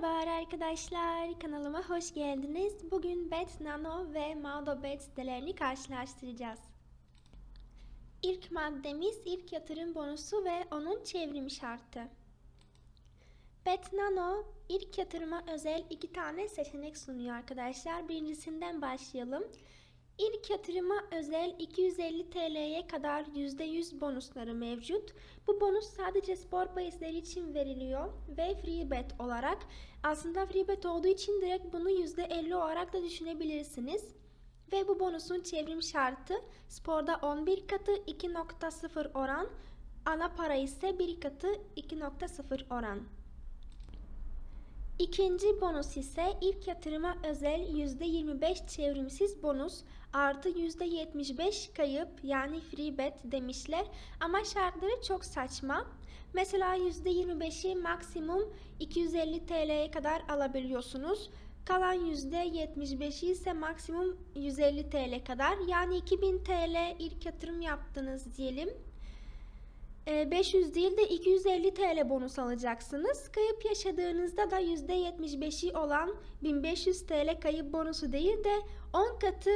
Merhaba arkadaşlar, kanalıma hoş geldiniz. Bugün Bet Nano ve Mado Bet sitelerini karşılaştıracağız. İlk maddemiz ilk yatırım bonusu ve onun çevrim şartı. Bet Nano ilk yatırıma özel iki tane seçenek sunuyor arkadaşlar. Birincisinden başlayalım. İlk yatırıma özel 250 TL'ye kadar %100 bonusları mevcut. Bu bonus sadece spor bahisleri için veriliyor ve free bet olarak. Aslında free bet olduğu için direkt bunu %50 olarak da düşünebilirsiniz. Ve bu bonusun çevrim şartı sporda 11 katı 2.0 oran, ana para ise 1 katı 2.0 oran. İkinci bonus ise ilk yatırıma özel %25 çevrimsiz bonus artı %75 kayıp yani free bet demişler ama şartları çok saçma. Mesela %25'i maksimum 250 TL'ye kadar alabiliyorsunuz. Kalan %75'i ise maksimum 150 TL kadar. Yani 2000 TL ilk yatırım yaptınız diyelim. 500 Ee, değil de 250 TL bonus alacaksınız. Kayıp yaşadığınızda da %75'i olan 1500 TL kayıp bonusu değil de 10 katı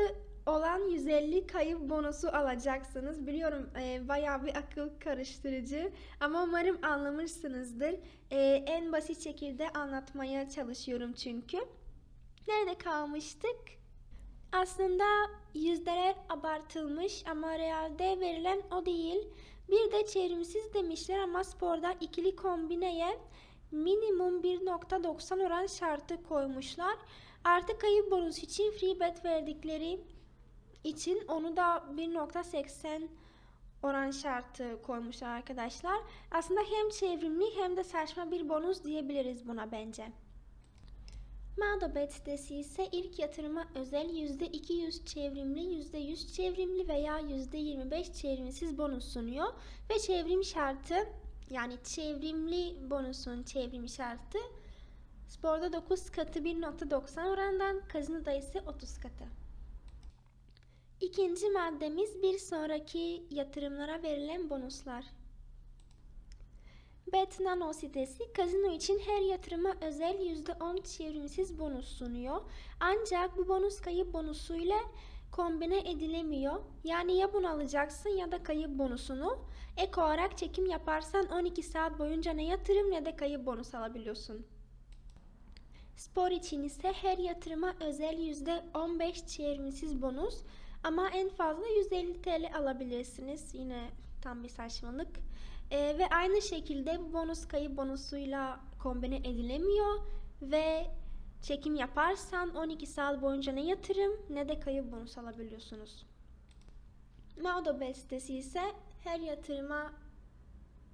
olan 150 kayıp bonusu alacaksınız. Biliyorum e, bayağı bir akıl karıştırıcı ama umarım anlamışsınızdır. E, en basit şekilde anlatmaya çalışıyorum çünkü. Nerede kalmıştık? Aslında yüzdeler abartılmış ama realde verilen o değil. Bir de çevrimsiz demişler ama sporda ikili kombineye minimum 1.90 oran şartı koymuşlar. Artık kayıp bonus için free bet verdikleri için onu da 1.80 oran şartı koymuşlar arkadaşlar. Aslında hem çevrimli hem de saçma bir bonus diyebiliriz buna bence. Mağdabet sitesi ise ilk yatırıma özel %200 çevrimli, %100 çevrimli veya %25 çevrimsiz bonus sunuyor. Ve çevrim şartı yani çevrimli bonusun çevrim şartı sporda 9 katı 1.90 orandan, kazinoda ise 30 katı. İkinci maddemiz bir sonraki yatırımlara verilen bonuslar. Bet Nano sitesi kazino için her yatırıma özel %10 çevrimsiz bonus sunuyor. Ancak bu bonus kayıp bonusuyla kombine edilemiyor. Yani ya bunu alacaksın ya da kayıp bonusunu. Ek olarak çekim yaparsan 12 saat boyunca ne yatırım ne de kayıp bonus alabiliyorsun. Spor için ise her yatırıma özel %15 çevrimsiz bonus ama en fazla 150 TL alabilirsiniz. Yine tam bir saçmalık. Ee, ve aynı şekilde bu bonus kayıp bonusuyla kombine edilemiyor ve çekim yaparsan 12 saat boyunca ne yatırım ne de kayıp bonus alabiliyorsunuz. Maudo sitesi ise her yatırıma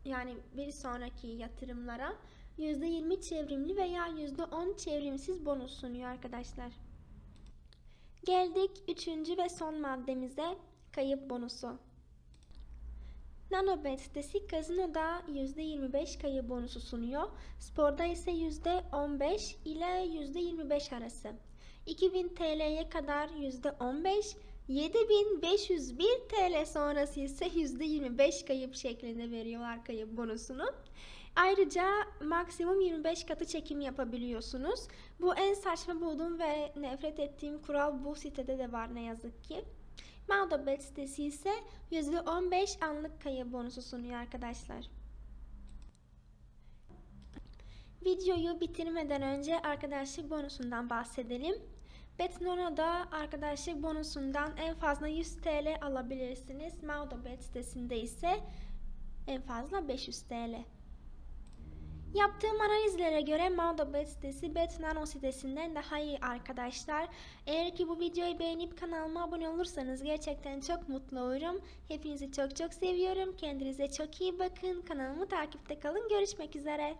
yani bir sonraki yatırımlara %20 çevrimli veya %10 çevrimsiz bonus sunuyor arkadaşlar. Geldik üçüncü ve son maddemize kayıp bonusu. Nanobet sitesi kazinoda %25 kayıp bonusu sunuyor. Sporda ise %15 ile %25 arası. 2000 TL'ye kadar %15, 7501 TL sonrası ise %25 kayıp şeklinde veriyorlar kayıp bonusunu. Ayrıca maksimum 25 katı çekim yapabiliyorsunuz. Bu en saçma bulduğum ve nefret ettiğim kural bu sitede de var ne yazık ki. Maldobet sitesi ise %15 anlık kayıp bonusu sunuyor arkadaşlar. Videoyu bitirmeden önce arkadaşlık bonusundan bahsedelim. Betnono'da arkadaşlık bonusundan en fazla 100 TL alabilirsiniz. Maldobet sitesinde ise en fazla 500 TL. Yaptığım analizlere göre Maldobet sitesi Betnano sitesinden daha iyi arkadaşlar. Eğer ki bu videoyu beğenip kanalıma abone olursanız gerçekten çok mutlu olurum. Hepinizi çok çok seviyorum. Kendinize çok iyi bakın. Kanalımı takipte kalın. Görüşmek üzere.